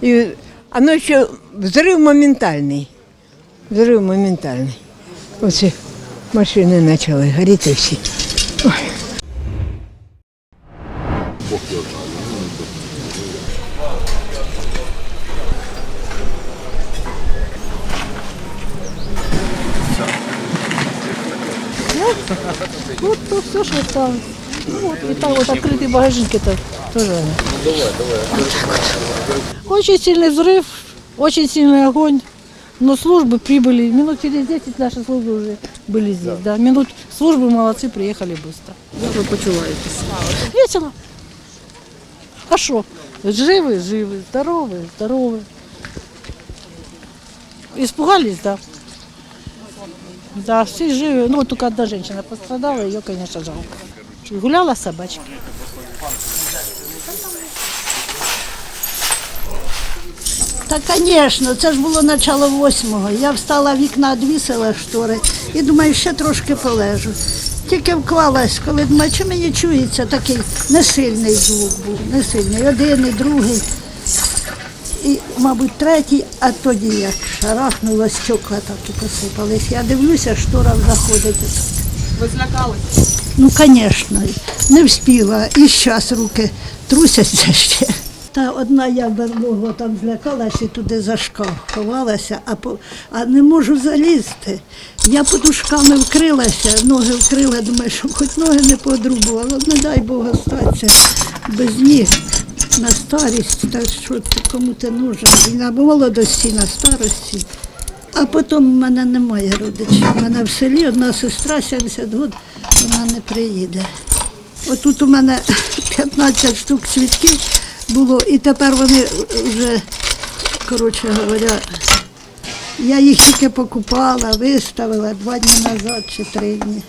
И оно еще взрыв моментальный. Взрыв моментальный. Вот все машины начали гореть и все. Ой. Вот тут все, что осталось. Ну, вот, и там вот открытый багажник, Тоже. Ну, давай, давай. Очень сильный взрыв, очень сильный огонь. Но службы прибыли, минут через 10 наши службы уже были здесь. Да. Минут службы молодцы, приехали быстро. Як ви почуваєтесь? Весело. А что? Живы, живы, здоровы, здоровы. Испугались, да. Да, все живы. Ну, вот только одна женщина пострадала, ее, конечно, жалко. Гуляла собачка. Та, звісно, це ж було начало восьмого. Я встала вікна, двісила штори і думаю, ще трошки полежу. Тільки вклалась, коли думаю, чи мені чується такий несильний звук був, несильний. Один і другий, і, мабуть, третій, а тоді як шарахнуло, стекла так і посипались. Я дивлюся, штора заходить. Ви злякались? Ну, звісно, не встигла. І зараз руки трусяться ще. Та одна я берлогу там злякалася і туди за а, по, а не можу залізти. Я подушками вкрилася, ноги вкрила, думаю, що хоч ноги не подрубувала. Не дай Бог остатися без ніг на старість, та що ти, кому ти нужен. І на молодості, на старості. А потім в мене немає родичів. У мене в селі одна сестра 70 років, вона не приїде. Отут у мене 15 штук цвітків було, і тепер вони вже, коротше говоря, я їх тільки покупала, виставила два дні назад чи три дні.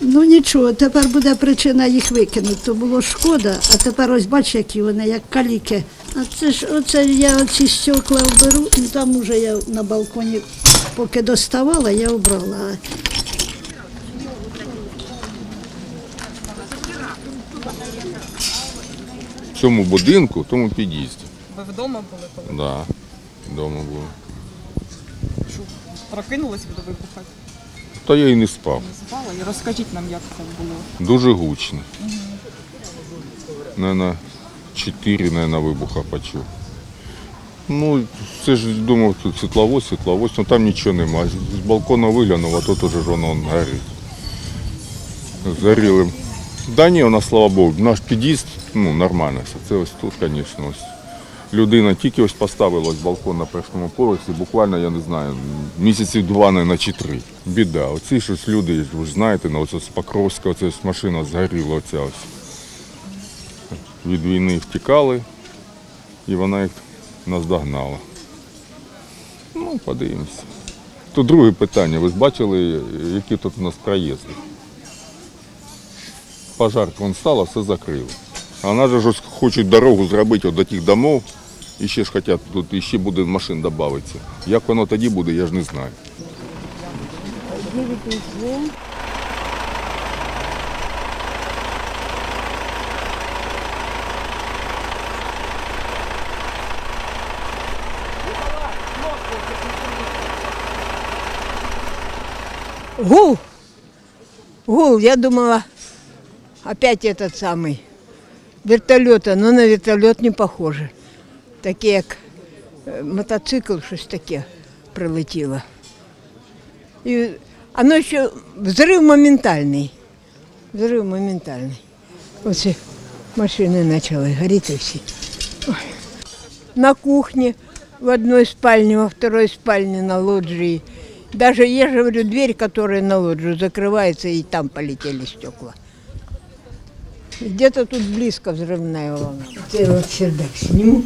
Ну нічого, тепер буде причина їх викинути. То було шкода, а тепер ось бач, які вони, як каліки. А це ж оце я оці стекла вберу, і там уже я на балконі, поки доставала, я обрала. Цьому будинку, в тому під'їзді. Ви вдома були, коли Да, вдома було. чув? Прокинулись від вибуха? Та я і не спав. Не спали? І розкажіть нам, як це було. Дуже гучно. Наверно, чотири, наверно, вибуха почув. Ну, це ж думав, тут світловоз, світловоз, ну там нічого немає. З балкона виглянув, а тут уже воно горить. Заріли. Да ні, у нас, слава Богу, наш під'їзд, ну, нормально все. Це ось тут, звісно, ось. Людина тільки ось поставила ось балкон на першому поверсі, буквально, я не знаю, місяців два, на чи три. Біда. Оці ж ось люди, ви ж знаєте, на оце з Покровська, оце ось машина згоріла, оця ось. Від війни втікали, і вона їх наздогнала. Ну, подивимося. Тут друге питання. Ви ж бачили, які тут у нас проїзди? Пожар вон стало, все закрили. А нас же хочуть дорогу зробити от до тих домов, і ще ж хочуть, тут іще буде машин додатися. Як воно тоді буде, я ж не знаю. Гул. Гул. Я думала, опять этот самый вертолета, но на вертолет не похоже. Таке як е, мотоцикл, щось таке прилетіло. І оно ще взрыв моментальний. Взрыв моментальний. Оце машини почали горіти всі. Ой. На кухне, в одной спальне, во второй спальне на лоджии. Даже я же говорю, дверь, которая на лоджию закрывается, и там полетели стекла. Где-то тут близко взрывная волна. Я вот чердак сниму,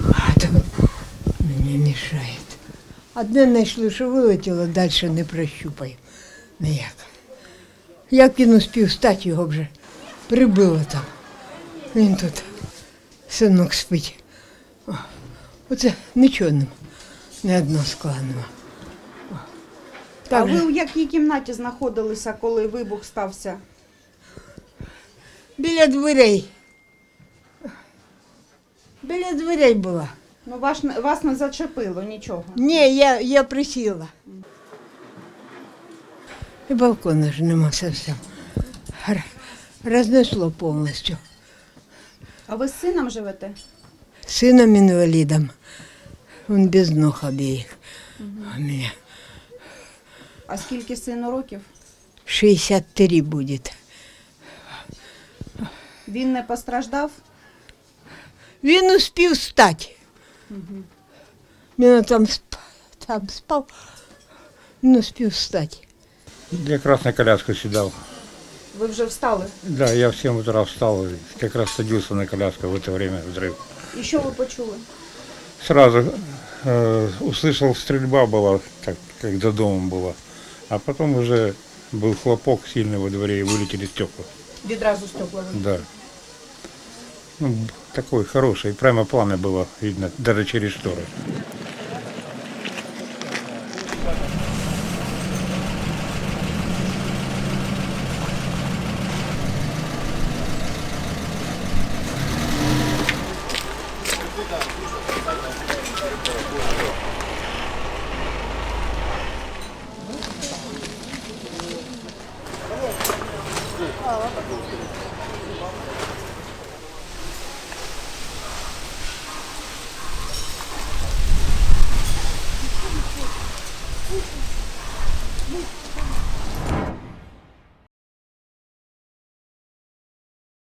а вот мне мешает. Одне знайшли, що вилетіло, далі не прощупаю. Ніяк. Як він успів встати, його вже прибило там. Він тут, синок спить. О, Оце нічого нема, не одного складного. О, А Так ви же, у якій кімнаті знаходилися, коли вибух стався? Біля дверей. Біля дверей була. Ну вас, вас не зачепило нічого. Ні, я, я присіла. І балкона ж нема зовсім. Рознесло повністю. А ви з сином живете? Сыном инвалидом. Он без ног обеих. У меня А скільки сину років? 63 будет. Він не постраждав? Він успів встати. Він там, сп- там спав. Він успів встати. Я красную коляску седал. Ви вже встали. Да, я в 7 утра встал, и как раз садился на коляску в это время взрыв. І що ви почули? Сразу э, услышал, стрельба была, как, как за домом была. А потом уже был хлопок сильный во дворе и вылетели стекла. Відразу стекла. Да. Ну, такой хороший, прямо пламя было видно, даже через шторы.